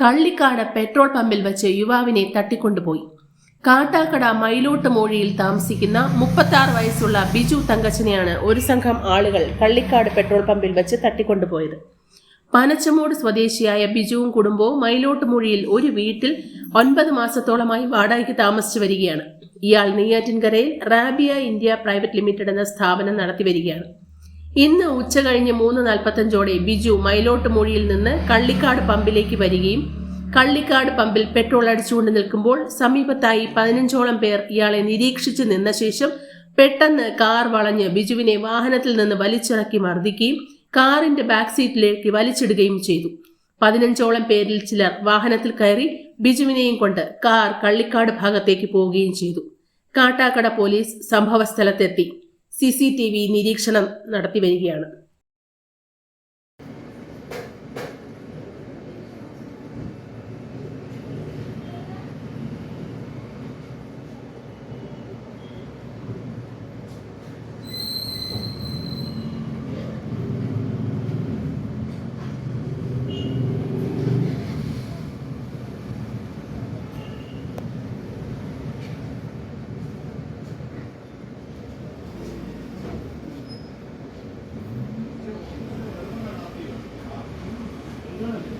Kallikkad petrol പമ്പിൽ വെച്ച് യുവാവിനെ തട്ടിക്കൊണ്ടുപോയി. കാട്ടാക്കട മയിലോട്ട് മോഴിയിൽ താമസിക്കുന്ന മുപ്പത്താറ് വയസ്സുള്ള ബിജു തങ്കച്ചനെയാണ് ഒരു സംഘം ആളുകൾ കള്ളിക്കാട് പെട്രോൾ പമ്പിൽ വെച്ച് തട്ടിക്കൊണ്ടുപോയത്. പനച്ചമൂട് സ്വദേശിയായ ബിജുവും കുടുംബവും മയിലോട്ട് മൊഴിയിൽ ഒരു വീട്ടിൽ ഒൻപത് മാസത്തോളമായി വാടകയ്ക്ക് താമസിച്ചു വരികയാണ്. ഇയാൾ നെയ്യാറ്റിൻകരയിൽ റാബിയ ഇന്ത്യ പ്രൈവറ്റ് ലിമിറ്റഡ് എന്ന സ്ഥാപനം നടത്തി വരികയാണ്. ഇന്ന് ഉച്ച കഴിഞ്ഞ് മൂന്ന് നാൽപ്പത്തഞ്ചോടെ ബിജു മൈലോട്ട് മൊഴിയിൽ നിന്ന് കള്ളിക്കാട് പമ്പിലേക്ക് വരികയും കള്ളിക്കാട് പമ്പിൽ പെട്രോൾ അടിച്ചുകൊണ്ട് നിൽക്കുമ്പോൾ സമീപത്തായി പതിനഞ്ചോളം പേർ ഇയാളെ നിരീക്ഷിച്ചു നിന്ന ശേഷം പെട്ടെന്ന് കാർ വളഞ്ഞ് ബിജുവിനെ വാഹനത്തിൽ നിന്ന് വലിച്ചിറക്കി മർദ്ദിക്കുകയും കാറിന്റെ ബാക്ക് സീറ്റിലേക്ക് വലിച്ചിടുകയും ചെയ്തു. പതിനഞ്ചോളം പേരിൽ ചിലർ വാഹനത്തിൽ കയറി ബിജുവിനെയും കൊണ്ട് കാർ കള്ളിക്കാട് ഭാഗത്തേക്ക് പോവുകയും ചെയ്തു. കാട്ടാക്കട പോലീസ് സംഭവസ്ഥലത്തെത്തി സി സി ടി വി നിരീക്ഷണം നടത്തി വരികയാണ് Amen.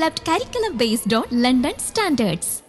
developed curriculum based on London standards.